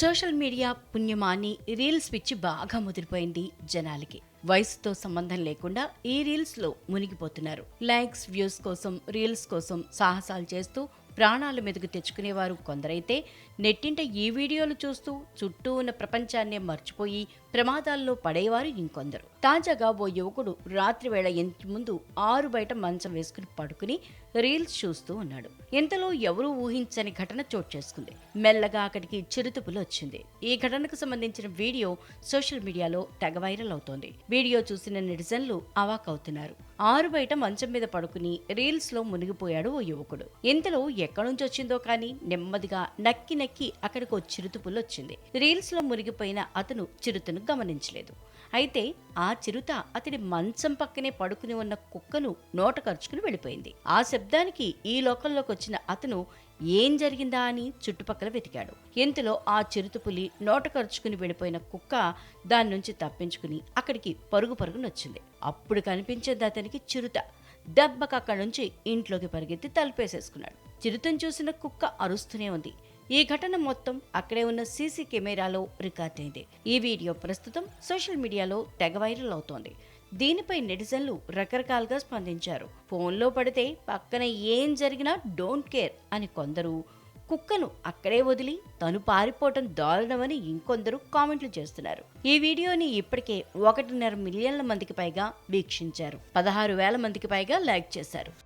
Social media పుణ్యమాని reels పిచ్చి బాగా ముదిరిపోయింది జనాలకి. వయసుతో సంబంధం లేకుండా ఈ రీల్స్లో మునిగిపోతున్నారు. లైక్స్ వ్యూస్ కోసం రీల్స్ కోసం సాహసాలు చేస్తూ ప్రాణాలు మెదుగు తెచ్చుకునేవారు కొందరైతే నెట్టింట ఈ వీడియోలు చూస్తూ చుట్టూ ఉన్న ప్రపంచాన్నే మర్చిపోయి ప్రమాదాల్లో పడేవారు ఇంకొందరు. తాజాగా ఓ యువకుడు రాత్రివేళ ఇంటి ముందు ఆరు బయట మంచం వేసుకుని పడుకుని రీల్స్ చూస్తూ ఉన్నాడు. ఇంతలో ఎవరూ ఊహించని ఘటన చోటు చేసుకుంది. మెల్లగా అక్కడికి చిరుతుపులు వచ్చింది. ఈ ఘటనకు సంబంధించిన వీడియో సోషల్ మీడియాలో తెగ వైరల్ అవుతోంది. వీడియో చూసిన నెటిజన్లు అవాకవుతున్నారు ఆరు బయట మంచం మీద పడుకుని రీల్స్లో మునిగిపోయాడు ఓ యువకుడు. ఇంతలో ఎక్కడి నుంచి వచ్చిందో కానీ నెమ్మదిగా నక్కి నక్కి అక్కడికి ఓ చిరుతుపులు వచ్చింది రీల్స్లో మునిగిపోయిన అతను చిరుతను గమనించలేదు. అయితే ఆ చిరుత అతడి మంచం పక్కనే పడుకుని ఉన్న కుక్కను నోట ఖర్చుకుని వెళ్ళిపోయింది. ఆ శబ్దానికి ఈ లోకంలోకి వచ్చిన అతను ఏం జరిగిందా అని చుట్టుపక్కల వెతికాడు. ఇంతలో ఆ చిరుతపులి నోట ఖర్చుకుని వెళ్ళిపోయిన కుక్క దాని నుంచి తప్పించుకుని అక్కడికి పరుగు పరుగున వచ్చింది. అప్పుడు కనిపించేది అతనికి చిరుత. దెబ్బకు అక్కడి నుంచి ఇంట్లోకి పరిగెత్తి తలుపేసేసుకున్నాడు. చిరుతను చూసిన కుక్క అరుస్తూనే ఉంది. ఈ ఘటన మొత్తం అక్కడే ఉన్న సీసీ కెమెరాలో రికార్డ్ అయింది. ఈ వీడియో ప్రస్తుతం సోషల్ మీడియాలో తెగ వైరల్ అవుతోంది. దీనిపై నెటిజన్లు రకరకాలుగా స్పందించారు. ఫోన్లో పడితే పక్కన ఏం జరిగినా డోంట్ కేర్ అని కొందరు కుక్కను అక్కడే వదిలి తను పారిపోవటం దారుణమని ఇంకొందరు కామెంట్లు చేస్తున్నారు. ఈ వీడియోని ఇప్పటికే ఒకటిన్నర మిలియన్ల మందికి పైగా వీక్షించారు. పదహారు వేల మందికి పైగా లైక్ చేశారు.